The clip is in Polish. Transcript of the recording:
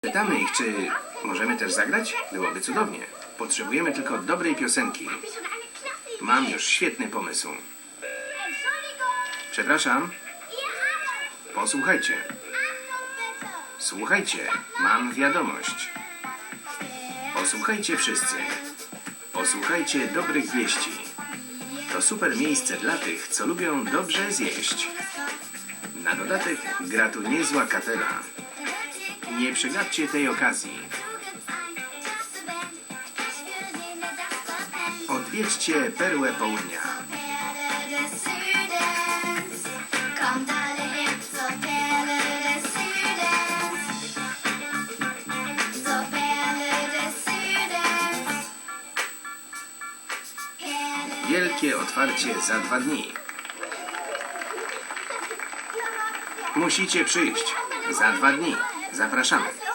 Pytamy ich, czy możemy też zagrać? Byłoby cudownie. Potrzebujemy tylko dobrej piosenki. Mam już świetny pomysł. Przepraszam, posłuchajcie. Słuchajcie, mam wiadomość. Posłuchajcie wszyscy. Posłuchajcie dobrych wieści. To super miejsce dla tych, co lubią dobrze zjeść. Na dodatek gra tu niezła kapela. Nie przegapcie tej okazji. Odwiedźcie perłę południa. Wielkie otwarcie za dwa dni. Musicie przyjść. Za dwa dni. Zapraszamy.